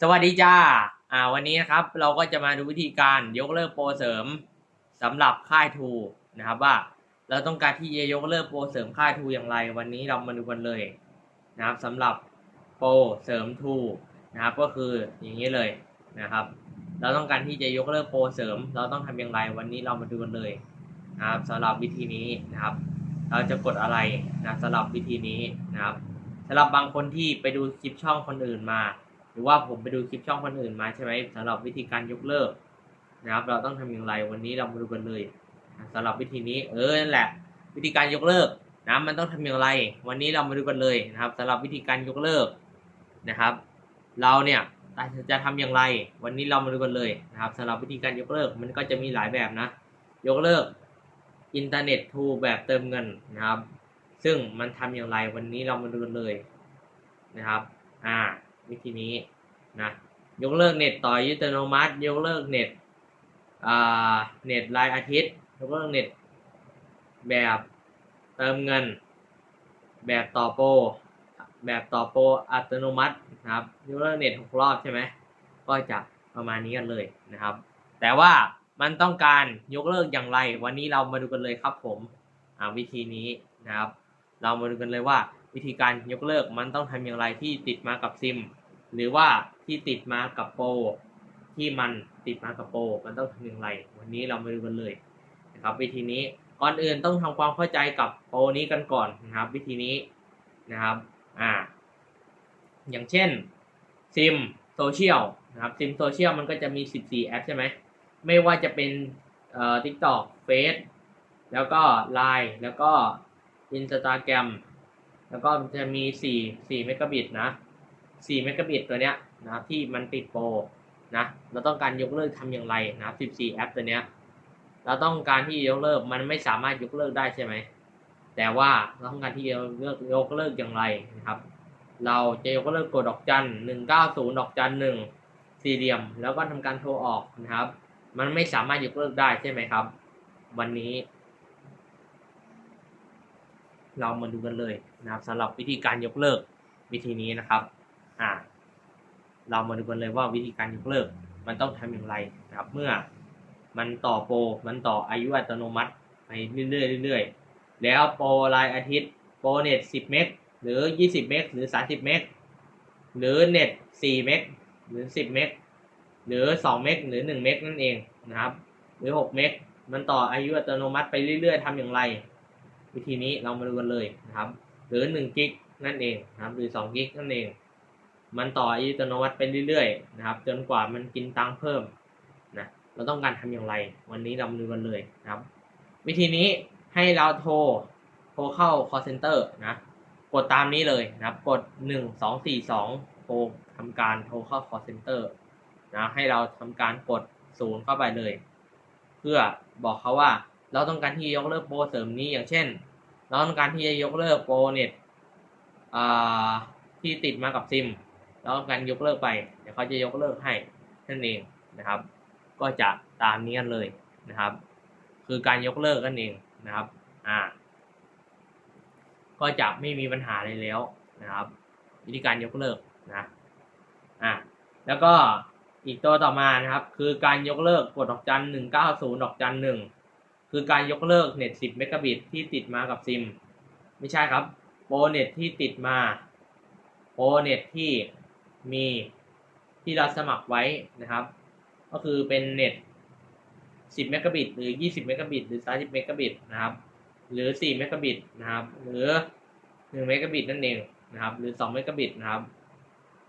สวัสดีจ้า อ่า วันนี้นะครับเราก็จะมาดูวิธีการยกเลิกโปรเสริมสำหรับค่ายทูนะครับว่าเราต้องการที่จะยกเลิกโปรเสริมค่ายทูอย่างไร วันนี้เรามาดูกันเลยนะครับสำหรับโปรเสริมทูนะครับก็คืออย่างนี้เลยนะครับ เราต้องการที่จะยกเลิกโปรเสริม เราต้องทำอย่างไร วันนี้เรามาดูกันเลยนะครับสำหรับวิธีนี้นะครับ เราจะกดอะไรนะสำหรับวิธีนี้นะครับสำหรับบางคนที่ไปดูคลิปช่องคนอื่นมา หรือว่าผมไปดูคลิปช่องคนอื่นมาใช่ไหมสำหรับวิธีการยกเลิกนะครับ เราต้องทำอย่างไรวันนี้เรามาดูกันเลยนะสำหรับวิธีนี้เออนั่นแหละ วิธีการยกเลิกนะมันต้องทำอย่างไร วันนี้เรามาดูกันเลยนะครับสำหรับวิธีการยกเลิกนะครับ เราเนี่ยจะทำอย่างไร วันนี้เรามาดูกันเลยนะครับสำหรับวิธีการยกเลิกมันก็จะมีหลายแบบนะ ยกเลิกอินเทอร์เน็ตทูแบบเติมเงินนะครับ ซึ่งมันทำอย่างไรวันนี้เรามาดูกันเลยนะครับ อ่า วิธีนี้นะยกเลิกเน็ตต่ออัตโนมัติ ยกเลิกเน็ตอ่าเน็ตรายอาทิตย์ยกเลิกเน็ตแบบเติมเงิน แบบต่อโปรแบบต่อโปรอัตโนมัตินะครับยกเลิกเน็ตหกรอบใช่ไหมก็จะประมาณนี้กันเลยนะครับ แต่ว่ามันต้องการยกเลิกอย่างไร วันนี้เรามาดูกันเลยครับผมอ่าวิธีนี้นะครับ เรามาดูกันเลยว่า วิธีการยกเลิกมันต้องทำอย่างไรที่ติดมากับซิม หรือว่าที่ติดมากับโปรที่มันติดมากับโปรมันต้องทำอย่างไร วันนี้เรามาดูกันเลยนะครับวิธีนี้ก่อนอื่นต้องทำความเข้าใจกับโปรนี้กันก่อนนะครับ วิธีนี้นะครับอ่าอย่างเช่นซิมโซเชียลนะครับซิมโซเชียลมันก็จะมี 14 แอปใช่ไหมไม่ว่าจะเป็นเอ่อ TikTok Face แล้วก็ Line แล้วก็ Instagram แล้วก็จะมี 4 4เมกะบิตนะ4เมกะบิตตัวเนี้ยนะที่มันติดโปรนะเราต้องการยกเลิกทำอย่างไรนะ14แอปตัวเนี้ยเราต้องการที่ยกเลิกมันไม่สามารถยกเลิกได้ใช่ไหมแต่ว่าเราต้องการที่จะเลิกยกเลิกอย่างไรนะครับ เราจะยกเลิกกดดอกจันหนึ่งเก้าศูนย์ดอกจันหนึ่งสี่เหลี่ยม แล้วก็ทำการโทรออกนะครับ มันไม่สามารถยกเลิกได้ใช่ไหมครับ วันนี้ เรามาดูกันเลยนะครับสำหรับวิธีการยกเลิกวิธีนี้นะครับอ่าเรามาดูกันเลยว่าวิธีการยกเลิก มันต้องทำอย่างไรนะครับ เมื่อมันต่อโปรมันต่ออายุอัตโนมัติไปเรื่อยๆเรื่อยๆแล้วโปรรายอาทิตย์โปรเน็ต10 เมกหรือ 20 เมกหรือ 30 เมกหรือเน็ต4เมกหรือ 10 เมกหรือ 2 เมกหรือ 1 เมกนั่นเองนะครับ หรือ 6 เมกมันต่ออายุอัตโนมัติไปเรื่อยๆทำอย่างไร วิธีนี้เรามาดูกันเลยนะครับ หรือ1กิกนั่นเองนะครับ หรือ2กิกนั่นเอง มันต่ออายุอัตโนมัติไปเรื่อยๆนะครับ จนกว่ามันกินตังค์เพิ่มนะเราต้องการทำอย่างไร วันนี้เรามาดูกันเลยนะครับ วิธีนี้ให้เราโทรโทรเข้า call center นะกดตามนี้เลยนะครับ กด 1 2 4 2โทรทำการโทรเข้า call center นะให้เราทำการกดศูนย์เข้าไปเลย เพื่อบอกเขาว่า เราต้องการที่จะยกเลิกโปรเสริมนี้อย่างเช่น เราต้องการที่จะยกเลิกโปรเน็ตที่ติดมากับซิม เราต้องการยกเลิกไป เดี๋ยวเขาจะยกเลิกให้นั่นเองนะครับ ก็จะตามนี้กันเลยนะครับ คือการยกเลิกกันเองนะครับอ่าก็จะไม่มีปัญหาอะไรแล้วนะครับวิธีการยกเลิกนะอ่าแล้วก็อีกตัวต่อมานะครับ คือการยกเลิกกดดอกจันหนึ่งเก้าศูนย์ดอกจันหนึ่ง คือการยกเลิกเน็ตสิบเมกะบิตที่ติดมากับซิม ไม่ใช่ครับ โปรเน็ตที่ติดมา โปรเน็ตที่มีที่เราสมัครไว้นะครับ ก็คือเป็นเน็ต 10 เมกะบิตหรือ 20 เมกะบิตหรือ 30 เมกะบิตนะครับ หรือ 4 เมกะบิตนะครับ หรือ 1 เมกะบิตนั่นเองนะครับ หรือ 2 เมกะบิตนะครับ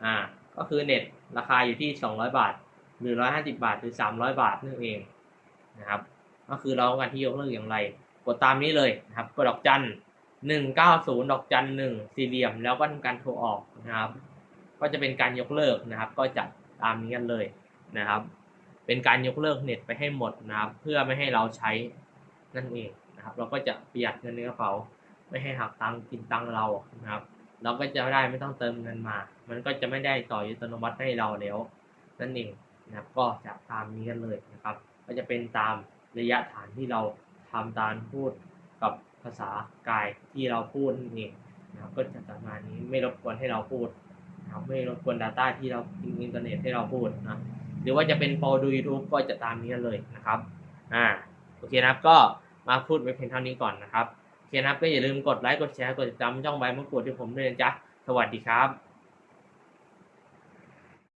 อ่า ก็คือเน็ตราคาอยู่ที่ 200 บาท หรือ 150 บาท หรือ 300 บาทนั่นเองนะครับ ก็คือเราต้องการที่ยกเลิกอย่างไร กดตามนี้เลยนะครับกดดอกจัน190ดอกจัน1สี่เหลี่ยม แล้วก็ทำการโทรออกนะครับ ก็จะเป็นการยกเลิกนะครับ ก็จะตามนี้กันเลยนะครับ เป็นการยกเลิกเน็ตไปให้หมดนะครับ เพื่อไม่ให้เราใช้นั่นเองนะครับ เราก็จะประหยัดเงินในกระเป๋าไม่ให้หักตังค์กินตังค์เรานะครับ เราก็จะได้ไม่ต้องเติมเงินมา มันก็จะไม่ได้ต่ออัตโนมัติให้เราแล้ว นั่นเองนะครับ ก็จะตามนี้กันเลยนะครับ ก็จะเป็นตาม ระยะฐานที่เราทำตามพูดกับภาษากายที่เราพูดนั่นเองนะครับก็จะประมาณนี้ไม่รบกวนให้เราพูดนะครับไม่รบกวน Data ที่เราอินเทอร์เน็ตให้เราพูดนะหรือว่าจะเป็นโปรดู YouTube ก็จะตามนี้เลยนะครับอ่าโอเคนะครับก็มาพูดไปเพียงเท่านี้ก่อนนะครับโอเคนะครับก็อย่าลืมกดไลค์กดแชร์กดติดตามช่องใบมะกรูดที่ผมด้วยนะจ๊ะสวัสดีครับ